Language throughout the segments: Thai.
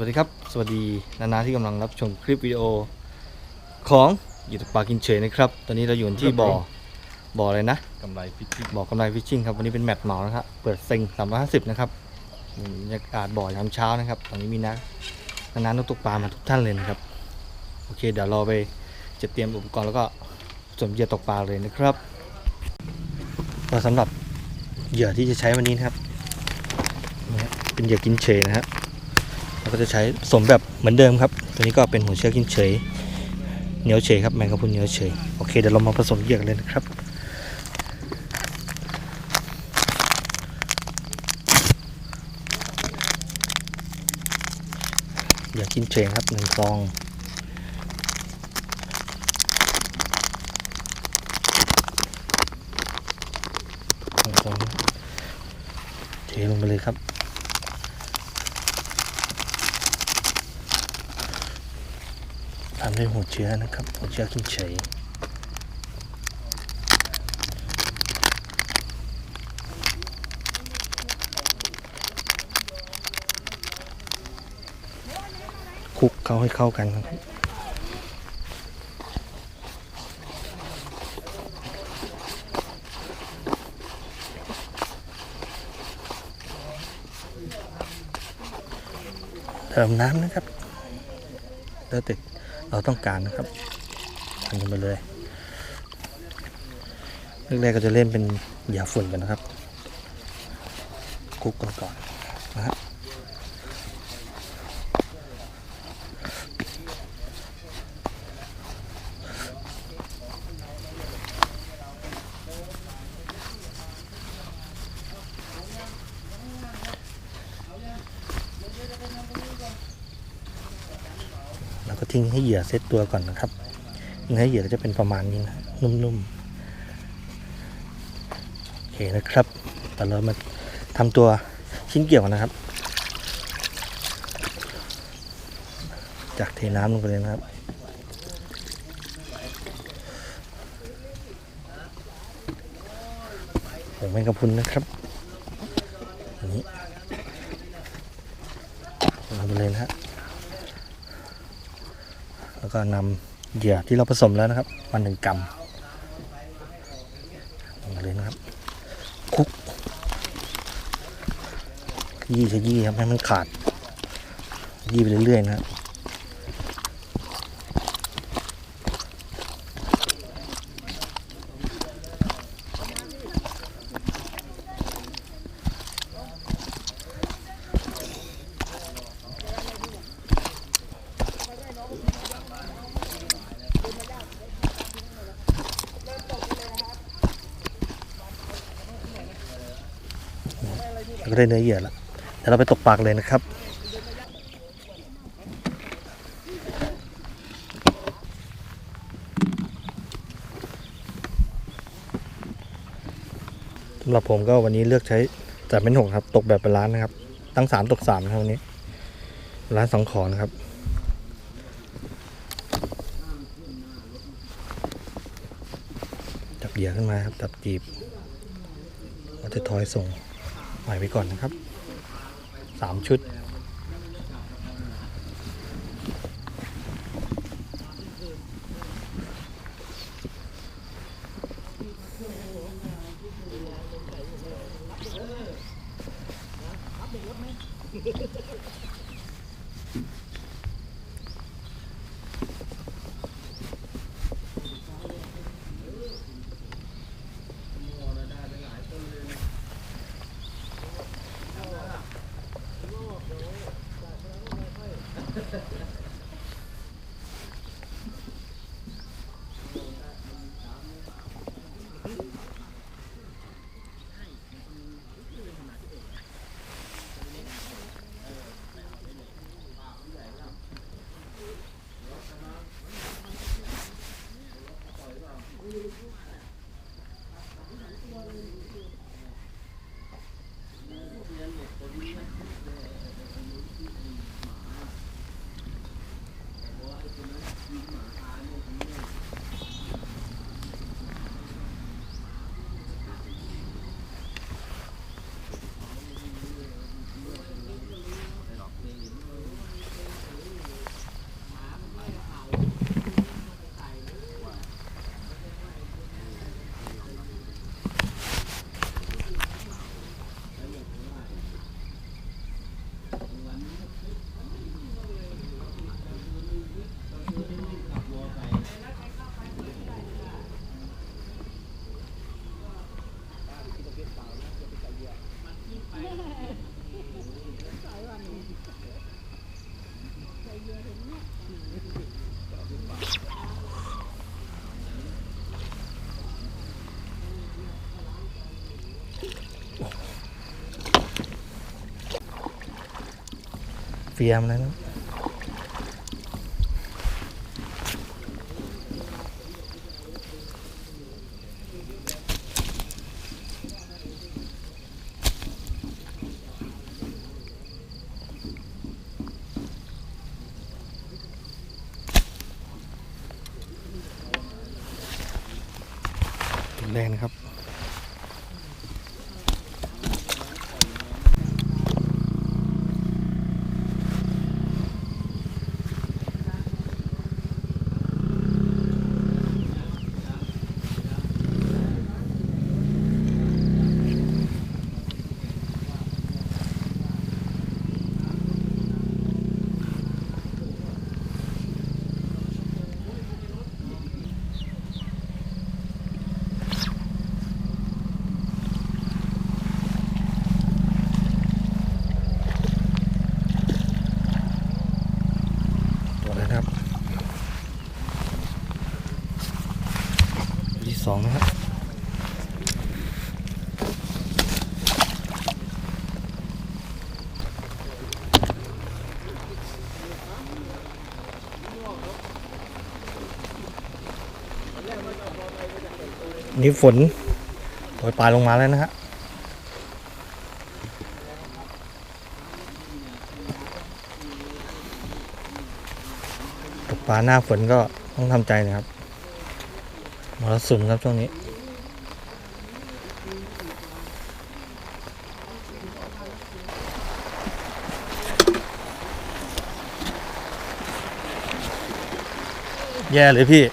สวัสดีครับ สวัสดีนานาที่กำลังรับชมคลิปวิดีโอของหยุดปลากินเฉยนะครับ ตอนนี้เราอยู่ที่บ่อบ่ออะไรนะกำไรฟิชชิ่งบ่อกำไรฟิชชิ่งครับวันนี้เป็นแมตช์เหมานะครับเปิดเซ็ง350 นะครับอืมบรรยากาศบ่อยามเช้านะครับ ตอนนี้มีนักนานานักตกปลามาทุกท่านเลยนะครับโอเค เดี๋ยวเราไปจัดเตรียมอุปกรณ์แล้วก็สวมเหยื่อตกปลาเลยนะครับก็สำหรับเหยื่อที่จะใช้วันนี้นะครับนี่ฮะเป็นเหยื่อกินเฉยนะฮะ ก็จะใช้ผสมแบบเหมือนเดิมครับ ตัวนี้ก็เป็นหัวเชื้อกินเฉยเหนียวเฉยครับแมงกะพรุนเหนียวเฉยโอเคเดี๋ยวเรามาผสมเหยื่อกันเลยนะครับเหยื่อกินเฉยครับหนึ่งซองสองซองเทลงไปเลยครับ ทำด้วยหัวเชื้อนะครับ หัวเชื้อกินเฉยคลุกเข้าให้เข้ากันครับเติมน้ำนะครับแล้วแต่ เราต้องการนะครับทำกันไปเลยแรกๆก็จะเล่นเป็นหยาฝุ่นกันนะครับคุกกันก่อนนะฮะแล้วก็ ทิ้งให้เหยื่อเซตตัวก่อนนะครับเนื้อเหยื่อจะเป็นประมาณนี้นะนุ่มๆโอเคนะครับแต่เรามาทำตัวชิ้นเกี่ยวนะครับ จากเทน้ำลงไปเลยนะครับผมเป็นกระพุนนะครับอันนี้ลงไปเลยนะฮะ แล้วก็นำเหยื่อที่เราผสมแล้วนะครับมาหนึ่งกรัมลงมาเลยนะครับคลุกยี่ขยี้ครับให้มันขาด ยี่ไปเรื่อยๆนะครับแล้วก็ ได้เนื้อเหยื่อแล้วเดี๋ยวเราไปตกปากเลยนะครับ สำหรับผมก็วันนี้เลือกใช้แต่เป็นหกครับ ตกแบบเป็นร้านนะครับ ตั้งสามตกสามนะครับวันนี้ ร้านสองขอนะครับจับเหยื่อขึ้นมาครับจับจีบเราจะทอยส่ง ปล่อยไปก่อนนะครับสามชุด เฟียมแล้วแดงครับ ตัวอะไรนะครับตัวที่สอง นะครับนี่ฝนโปรยปลายลงมาแล้วนะฮะตกปลาหน้าฝนก็ต้องทำใจนะครับ มรสุมครับช่วงนี้แย่เลยพี่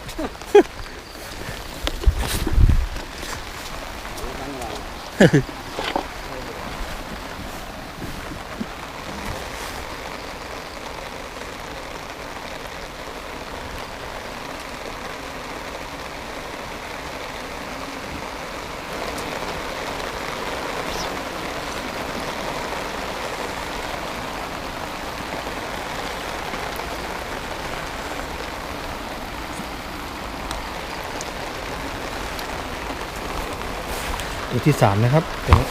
ตัวที่สามนะครับตรงนี้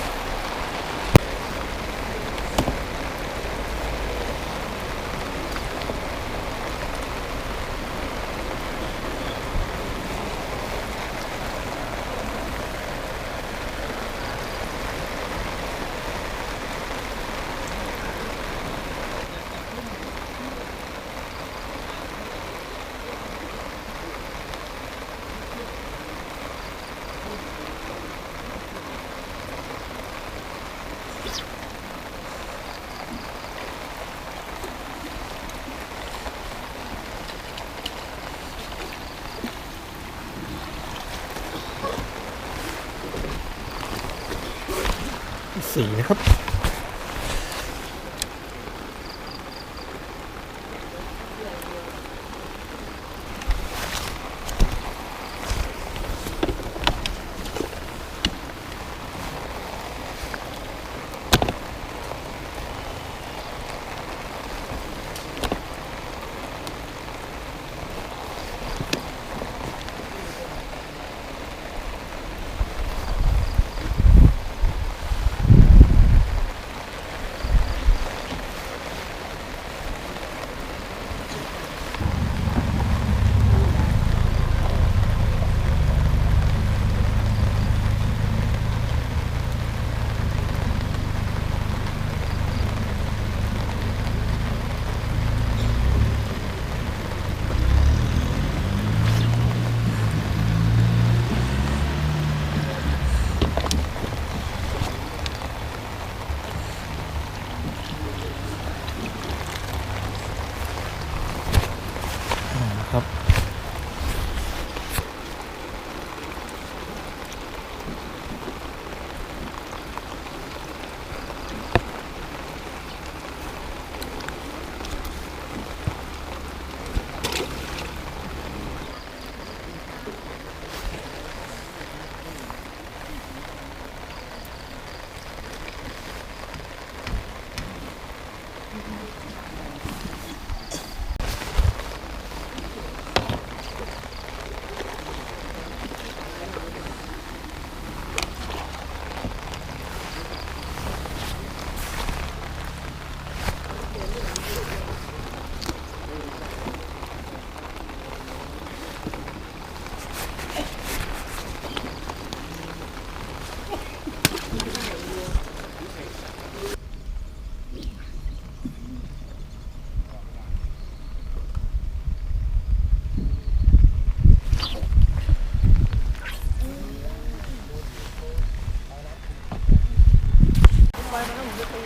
สี่นะครับครับ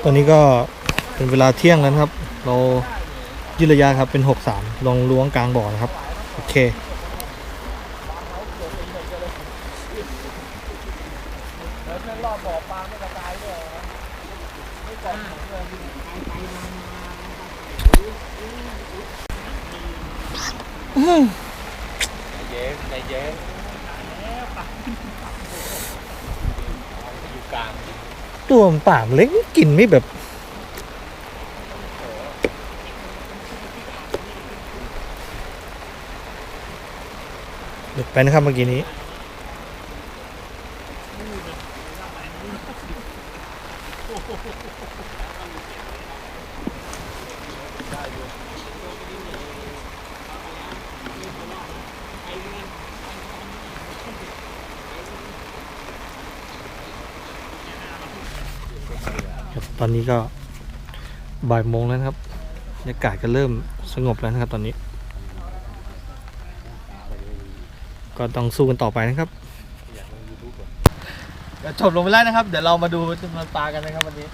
ตอนนี้ก็เป็นเวลาเที่ยงแล้วครับ เรายืดระยะครับเป็น 63 ลองล้วงกลางบ่อนะครับ โอเค เย็นใจเย็นอยู่กลาง ตัวมันปามเล็กกลิ่นไม่แบบ หลุดไปนะครับเมื่อกี้นี้ ตอนนี้ก็บ่ายโมงแล้วนะครับบรรยากาศก็เริ่มสงบแล้วนะครับ ตอนนี้ ก็ต้องสู้กันต่อไปนะครับจบลงไปแล้วนะครับ เดี๋ยวเรามาดูจำนวนปลากันนะครับวันนี้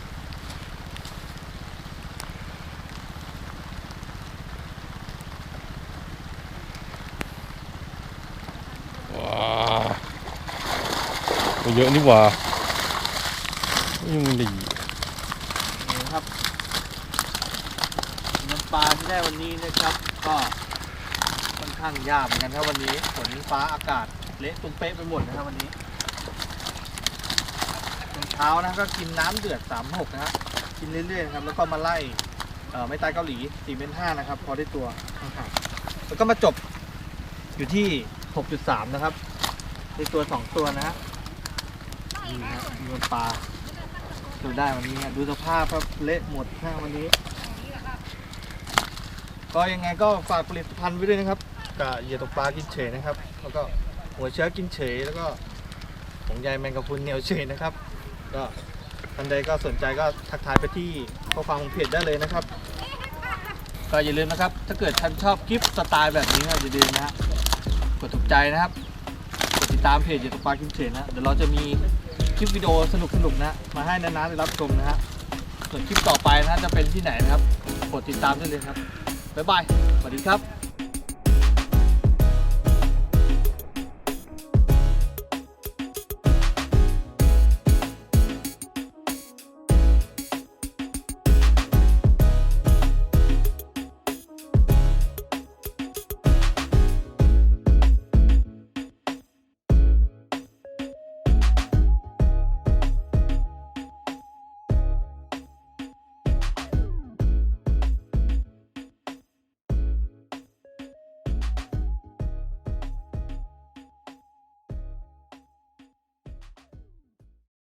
ว้าโอ้เยอะนี่หว่ายังดี นี่นะครับน้ำปลาที่ ได้วันนี้นะครับ ก็ค่อนข้างยากเหมือนกันครับวันนี้ฝนฟ้าอากาศเละตุ้มเป๊ะไปหมดนะครับวันนี้ตอนเช้านะก็กินน้ำเดือดสามหกนะครับกินเรื่อยๆนะครับแล้วก็มาไล่เอ่อไม่ตายเกาหลีสี่เมนห้านะครับ พอได้ตัวแล้วก็มาจบอยู่ที่หกจุดสามนะครับได้ตัวสองตัวนะฮะนี่นะมีปลาดูได้วันนี้ฮะดูสภาพครับเละหมดฮะวันนี้ ก็ยังไงก็ฝากผลิตภัณฑ์ไว้ด้วยนะครับกับเหยื่อตกปลากินเฉยนะครับ แล้วก็หัวเชื้อกินเฉยแล้วก็ผงใยแมงกะพรุนเหนียวเฉยนะครับ ก็ท่านใดก็สนใจก็ทักทายไปที่ข้อความของเพจได้เลยนะครับ ก็อย่าลืมนะครับ ถ้าเกิดท่านชอบคลิปสไตล์แบบนี้นะอย่าลืมนะฮะกดถูกใจนะครับกดติดตามเพจเหยื่อตกปลากินเฉยนะเดี๋ยวเราจะมีคลิปวิดีโอสนุกๆนะมาให้นานาได้รับชมนะฮะส่วนคลิปต่อไปนะจะเป็นที่ไหนนะครับกดติดตามได้เลยครับ บ๊ายบายสวัสดีครับ